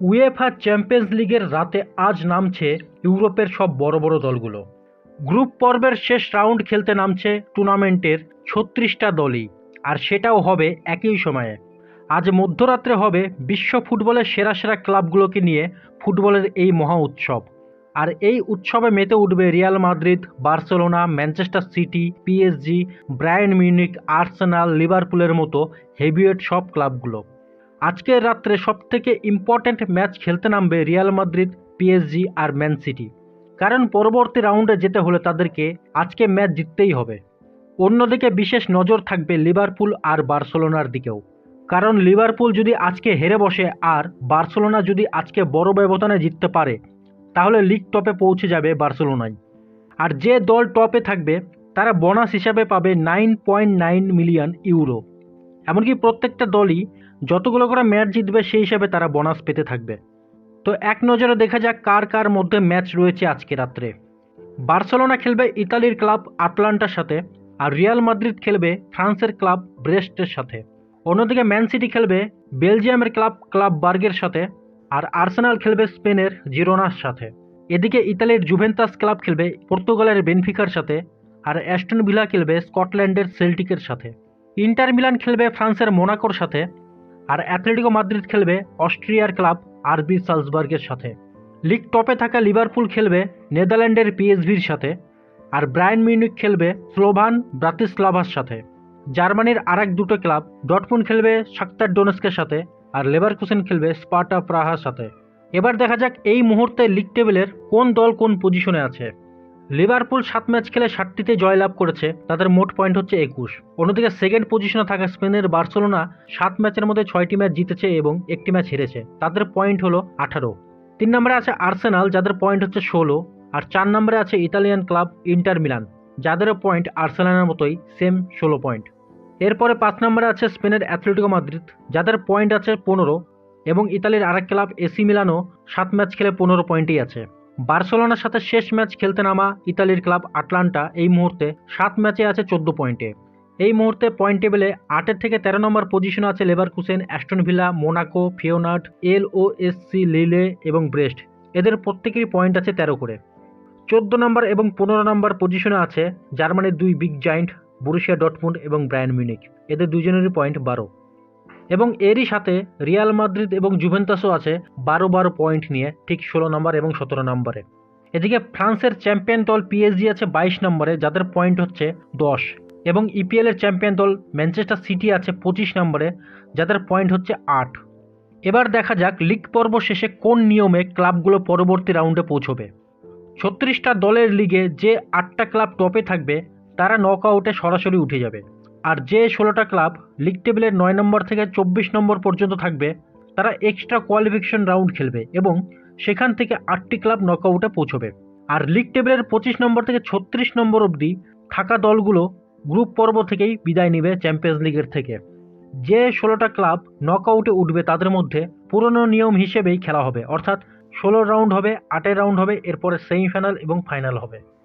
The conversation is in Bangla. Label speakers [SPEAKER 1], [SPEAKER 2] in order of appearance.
[SPEAKER 1] উয়েফা চ্যাম্পিয়ন্স লিগের রাতে আজ নামছে ইউরোপের সব বড় বড় দলগুলো। গ্রুপ পর্বের শেষ রাউন্ড খেলতে নামছে টুর্নামেন্টের ছত্রিশটা দলই, আর সেটাও হবে একই সময়ে। আজ মধ্যরাত্রে হবে বিশ্ব ফুটবলের সেরা সেরা ক্লাবগুলোকে নিয়ে ফুটবলের এই মহা উৎসব। আর এই উৎসবে মেতে উঠবে Real Madrid, Barcelona, Manchester City, PSG, Bayern Munich Arsenal, লিভারপুলের মতো হেভিওয়েট সব ক্লাবগুলো। আজকের রাত্রে সবথেকে ইম্পর্ট্যান্ট ম্যাচ খেলতে নামবে রিয়াল মাদ্রিদ পিএসজি আর ম্যান সিটি কারণ পরবর্তী রাউন্ডে যেতে হলে তাদেরকে আজকে ম্যাচ জিততেই হবে। অন্যদিকে বিশেষ নজর থাকবে লিভারপুল আর বার্সেলোনার দিকেও। কারণ লিভারপুল যদি আজকে হেরে বসে আর বার্সেলোনা যদি আজকে বড় ব্যবধানে জিততে পারে, তাহলে লিগ টপে পৌঁছে যাবে বার্সেলোনায় আর যে দল টপে থাকবে, তারা বোনাস হিসাবে পাবে nine point nine million euro এমনকি প্রত্যেকটা দলই যতগুলো করে ম্যাচ জিতবে, সেই হিসাবে তারা বোনাস পেতে থাকবে। তো এক নজরে দেখা যাক কার কার মধ্যে ম্যাচ রয়েছে আজকে রাত্রে। বার্সেলোনা খেলবে ইতালির ক্লাব আটলান্টার সাথে, আর রিয়াল মাদ্রিদ খেলবে ফ্রান্সের ক্লাব ব্রেস্টের সাথে। অন্যদিকে ম্যান সিটি খেলবে বেলজিয়ামের ক্লাব ক্লাব বার্গের সাথে, আর আর্সেনাল খেলবে স্পেনের জিরোনার সাথে। এদিকে ইতালির জুভেন্তাস ক্লাব খেলবে পর্তুগালের বেনফিকার সাথে, আর অ্যাস্টন ভিলা খেলবে স্কটল্যান্ডের সেল্টিকের সাথে। ইন্টার মিলান খেলবে ফ্রান্সের মোনাকোর সাথে আর অ্যাথলেটিকো মাদ্রিদ খেলবে অস্ট্রিয়ার ক্লাব আরবি সালজবার্গের সাথে। লিগ টপে থাকা লিভারপুল খেলবে নেদারল্যান্ডের পিএসভির সাথে আর ব্রায়ান মিউনিক খেলবে স্লোভান ব্রাতিস্লাভার সাথে। জার্মানির আরেক দুটো ক্লাব ডটমুন খেলবে শাক্তার ডোনেস্কের সাথে আর লেভারকুসেন খেলবে স্পার্টা প্রাহার সাথে। এবার দেখা যাক এই মুহূর্তে লিগ টেবিলের কোন দল কোন পজিশনে আছে। লিভারপুল সাত ম্যাচ খেলে ষাটটিতে জয়লাভ করেছে, তাদের মোট পয়েন্ট হচ্ছে একুশ। অন্যদিকে সেকেন্ড পজিশনে থাকা স্পেনের বার্সেলোনা সাত ম্যাচের মধ্যে ছয়টি ম্যাচ জিতেছে এবং একটি ম্যাচ হেরেছে। তাদের পয়েন্ট হলো আঠারো। তিন নম্বরে আছে আর্সেনাল, যাদের পয়েন্ট হচ্ছে ষোলো, আর চার নম্বরে আছে ইতালিয়ান ক্লাব ইন্টার মিলান, যাদেরও পয়েন্ট আর্সেনালের মতোই, সেম ষোলো পয়েন্ট। এরপরে পাঁচ নম্বরে আছে স্পেনের অ্যাথলেটিকো মাদ্রিদ, যাদের পয়েন্ট আছে পনেরো, এবং ইতালির আরেক ক্লাব এসি মিলানও সাত ম্যাচ খেলে পনেরো পয়েন্টই আছে। বার্সেলোনার সাথে শেষ ম্যাচ খেলতে নামা ইতালির ক্লাব আটলান্টা এই মুহূর্তে সাত ম্যাচে আছে চোদ্দ পয়েন্টে। এই মুহূর্তে পয়েন্ট টেবিলে আটের থেকে তেরো নম্বর পজিশনে আছে Leverkusen, Aston Villa, Monaco ফিওনাট L O S C Lille এবং ব্রেস্ট। এদের প্রত্যেকেরই পয়েন্ট আছে তেরো করে। চোদ্দ নম্বর এবং পনেরো নম্বর পজিশনে আছে জার্মানির দুই বিগ জায়েন্ট বরুশিয়া ডটমুন্ড এবং ব্রায়ান মিউনিক এদের দুজনেরই পয়েন্ট বারো। এবং এরই সাথে রিয়াল মাদ্রিদ এবং জুভেন্তাসও আছে বারো বারো পয়েন্ট নিয়ে, ঠিক ষোলো নম্বর এবং সতেরো নম্বরে। এদিকে ফ্রান্সের চ্যাম্পিয়ন দল পিএসজি আছে বাইশ নম্বরে, যাদের পয়েন্ট হচ্ছে দশ। এবং ইপিএলের চ্যাম্পিয়ন দল ম্যানচেস্টার সিটি আছে পঁচিশ নম্বরে, যাদের পয়েন্ট হচ্ছে আট। এবার দেখা যাক লিগ পর্ব শেষে কোন নিয়মে ক্লাবগুলো পরবর্তী রাউন্ডে পৌঁছবে। ছত্রিশটা দলের লিগে যে আটটা ক্লাব টপে থাকবে, তারা নক আউটে সরাসরি উঠে যাবে। আর যে ষোলোটা ক্লাব লিগ টেবিলের নয় নম্বর থেকে চব্বিশ নম্বর পর্যন্ত থাকবে, তারা এক্সট্রা কোয়ালিফিকেশন রাউন্ড খেলবে এবং সেখান থেকে আটটি ক্লাব নক আউটে পৌঁছবে। আর লিগ টেবিলের পঁচিশ নম্বর থেকে ছত্রিশ নম্বর অবধি থাকা দলগুলো গ্রুপ পর্ব থেকেই বিদায় নেবে চ্যাম্পিয়ন্স লিগের থেকে। যে ষোলোটা ক্লাব নক আউটে উঠবে তাদের মধ্যে পুরনো নিয়ম হিসেবেই খেলা হবে। অর্থাৎ ষোলো রাউন্ড হবে, আটের রাউন্ড হবে, এরপরে সেমিফাইনাল এবং ফাইনাল হবে।